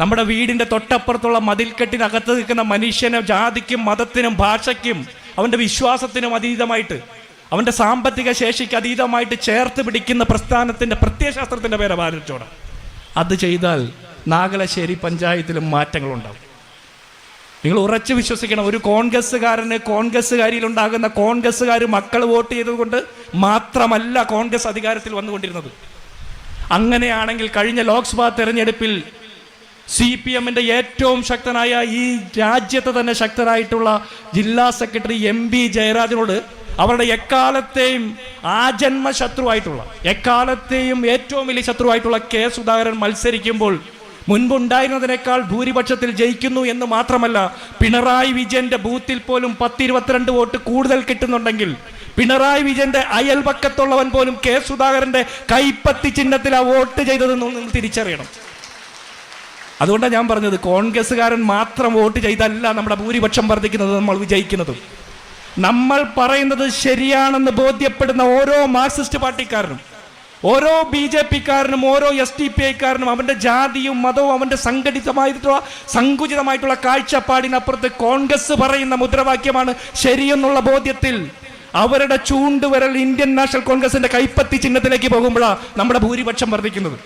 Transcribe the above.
നമ്മുടെ വീടിന്റെ തൊട്ടപ്പുറത്തുള്ള മതിൽക്കെട്ടിനകത്ത് നിൽക്കുന്ന മനുഷ്യനെ ജാതിക്കും മതത്തിനും ഭാഷയ്ക്കും അവന്റെ വിശ്വാസത്തിനും അതീതമായിട്ട് അവന്റെ സാമ്പത്തിക ശേഷിക്ക് അതീതമായിട്ട് ചേർത്ത് പിടിക്കുന്ന പ്രസ്ഥാനത്തിന്റെ പ്രത്യയശാസ്ത്രത്തിന്റെ പേരെ ഭാരതച്ചോടം. അത് ചെയ്താൽ നാഗലശ്ശേരി പഞ്ചായത്തിലും മാറ്റങ്ങളുണ്ടാവും. നിങ്ങൾ ഉറച്ചു വിശ്വസിക്കണം ഒരു കോൺഗ്രസ്സുകാരന് കോൺഗ്രസ്സുകാരിയിലുണ്ടാകുന്ന കോൺഗ്രസ്സുകാർ മക്കൾ വോട്ട് ചെയ്തുകൊണ്ട് മാത്രമല്ല കോൺഗ്രസ് അധികാരത്തിൽ വന്നുകൊണ്ടിരുന്നത്. അങ്ങനെയാണെങ്കിൽ കഴിഞ്ഞ ലോക്സഭാ തെരഞ്ഞെടുപ്പിൽ സി പി എമ്മിന്റെ ഏറ്റവും ശക്തനായ ഈ രാജ്യത്തെ തന്നെ ശക്തരായിട്ടുള്ള ജില്ലാ സെക്രട്ടറി എം ബി ജയരാജനോട് അവരുടെ എക്കാലത്തെയും ആജന്മ ശത്രുവായിട്ടുള്ള എക്കാലത്തെയും ഏറ്റവും വലിയ ശത്രുവായിട്ടുള്ള കെ സുധാകരൻ മത്സരിക്കുമ്പോൾ മുൻപുണ്ടായിരുന്നതിനേക്കാൾ ഭൂരിപക്ഷത്തിൽ ജയിക്കുന്നു എന്ന് മാത്രമല്ല പിണറായി വിജയന്റെ ബൂത്തിൽ പോലും പത്തിരുപത്തിരണ്ട് വോട്ട് കൂടുതൽ കിട്ടുന്നുണ്ടെങ്കിൽ പിണറായി വിജയന്റെ അയൽപക്കത്തുള്ളവൻ പോലും കെ സുധാകരന്റെ കൈപ്പത്തി ചിഹ്നത്തിൽ ആ വോട്ട് ചെയ്തതെന്ന് നിങ്ങൾ തിരിച്ചറിയണം. അതുകൊണ്ടാണ് ഞാൻ പറഞ്ഞത് കോൺഗ്രസ്സുകാരൻ മാത്രം വോട്ട് ചെയ്തല്ല നമ്മുടെ ഭൂരിപക്ഷം വർദ്ധിക്കുന്നത് നമ്മൾ വിജയിക്കുന്നതും. നമ്മൾ പറയുന്നത് ശരിയാണെന്ന് ബോധ്യപ്പെടുന്ന ഓരോ മാർക്സിസ്റ്റ് പാർട്ടിക്കാരനും ഓരോ ബി ജെ പിക്കാരനും ഓരോ എസ് ഡി പി ഐക്കാരനും അവന്റെ ജാതിയും മതവും അവന്റെ സംഘടിതമായിട്ടുള്ള സങ്കുചിതമായിട്ടുള്ള കാഴ്ചപ്പാടിനപ്പുറത്ത് കോൺഗ്രസ് പറയുന്ന മുദ്രാവാക്യമാണ് ശരിയെന്നുള്ള ബോധ്യത്തിൽ. അവരുടെ ചൂണ്ടുവരൽ ഇന്ത്യൻ നാഷണൽ കോൺഗ്രസിന്റെ കൈപ്പത്തി ചിഹ്നത്തിലേക്ക് പോകുമ്പോഴാണ് നമ്മുടെ ഭൂരിപക്ഷം വർദ്ധിക്കുന്നത്.